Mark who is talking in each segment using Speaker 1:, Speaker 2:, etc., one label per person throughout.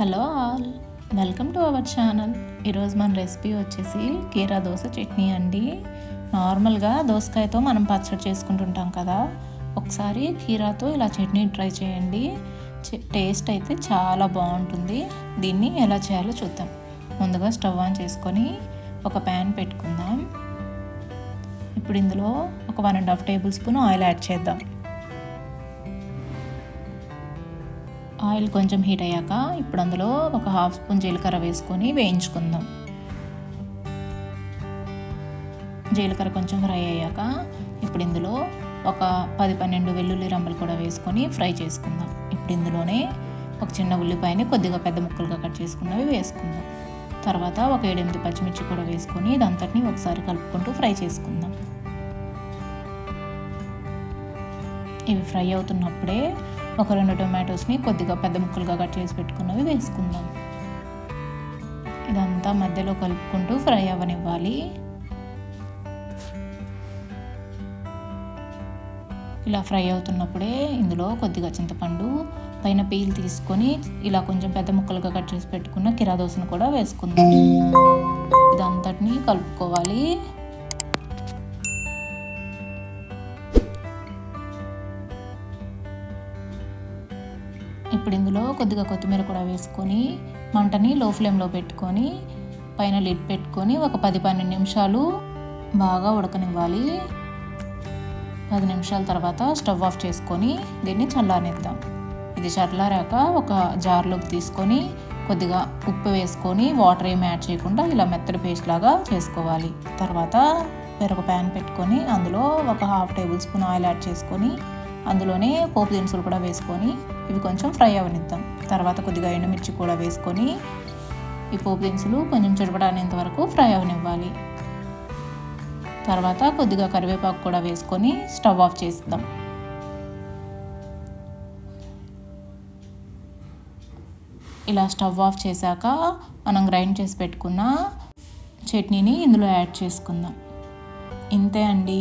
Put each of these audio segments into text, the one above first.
Speaker 1: Hello all. Welcome to our channel. ఈరోజు మన recipe వచ్చేసి కీరా దోశ చట్నీ అండి. నార్మల్గా దోసకాయతో మనం పచ్చడి చేసుకుంటుంటాం కదా. ఒకసారి కీరాతో ఇలా చట్నీ ట్రై చేయండి. టేస్ట్ అయితే చాలా బాగుంటుంది. దీన్ని ఎలా చేయాలో చూద్దాం. ముందుగా స్టవ్ ఆన్ చేసుకొని ఒక ప్యాన్ పెట్టుకుందాం. ఇప్పుడు ఇందులో ఒక one and half tablespoon oil add చేద్దాం. ఆయిల్ కొంచెం హీట్ అయ్యాక ఇప్పుడు అందులో ఒక హాఫ్ స్పూన్ జీలకర్ర వేసుకొని వేయించుకుందాం. జీలకర్ర కొంచెం ఫ్రై అయ్యాక ఇప్పుడు ఇందులో ఒక పది పన్నెండు వెల్లుల్లి రంబలు కూడా వేసుకొని ఫ్రై చేసుకుందాం. ఇప్పుడు ఇందులోనే ఒక చిన్న ఉల్లిపాయని కొద్దిగా పెద్ద ముక్కలుగా కట్ చేసుకున్నవి వేసుకుందాం. తర్వాత ఒక ఏడెనిమిది పచ్చిమిర్చి కూడా వేసుకొని ఇదంతటిని ఒకసారి కలుపుకుంటూ ఫ్రై చేసుకుందాం. ఇవి ఫ్రై అవుతున్నప్పుడే ఒక రెండు టొమాటోస్ని కొద్దిగా పెద్ద ముక్కలుగా కట్ చేసి పెట్టుకున్నవి వేసుకుందాం. ఇదంతా మధ్యలో కలుపుకుంటూ ఫ్రై అవ్వనివ్వాలి. ఇలా ఫ్రై అవుతున్నప్పుడే ఇందులో కొద్దిగా చింతపండు పైన పీల్ తీసుకొని ఇలా కొంచెం పెద్ద ముక్కలుగా కట్ చేసి పెట్టుకున్న కిరా దోసను కూడా వేసుకుందాం. ఇదంతటిని కలుపుకోవాలి. ఇప్పుడు ఇందులో కొద్దిగా కొత్తిమీర కూడా వేసుకొని మంటని లో ఫ్లేమ్లో పెట్టుకొని పైన లిడ్ పెట్టుకొని ఒక పది పన్నెండు నిమిషాలు బాగా ఉడకనివ్వాలి. పది నిమిషాల తర్వాత స్టవ్ ఆఫ్ చేసుకొని దీన్ని చల్లారనిద్దాం. ఇది చల్లారాక ఒక జార్లోకి తీసుకొని కొద్దిగా ఉప్పు వేసుకొని వాటర్ ఏమి యాడ్ చేయకుండా ఇలా మెత్తడి పేస్ట్ లాగా చేసుకోవాలి. తర్వాత వేరొక ప్యాన్ పెట్టుకొని అందులో ఒక half tablespoon oil add చేసుకొని అందులోనే పోపు దినుసులు కూడా వేసుకొని ఇవి కొంచెం ఫ్రై అవనిద్దాం. తర్వాత కొద్దిగా ఎండుమిర్చి కూడా వేసుకొని ఈ పోపు దినుసులు కొంచెం చిడపడానేంత వరకు ఫ్రై అవనివ్వాలి. తర్వాత కొద్దిగా కరివేపాకు కూడా వేసుకొని స్టవ్ ఆఫ్ చేద్దాం ఇలా స్టవ్ ఆఫ్ చేశాక మనం గ్రైండ్ చేసి పెట్టుకున్న చట్నీని ఇందులో యాడ్ చేసుకుందాం. ఇంతే అండి.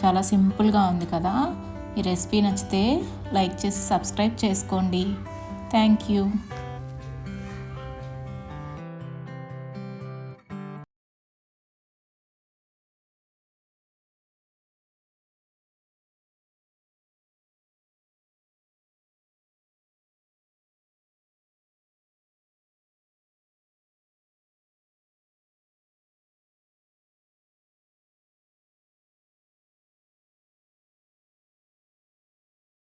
Speaker 1: చాలా సింపుల్గా ఉంది కదా. ఈ రెసిపీ నచ్చితే లైక్ చేసి సబ్స్క్రైబ్ చేసుకోండి. Thank you.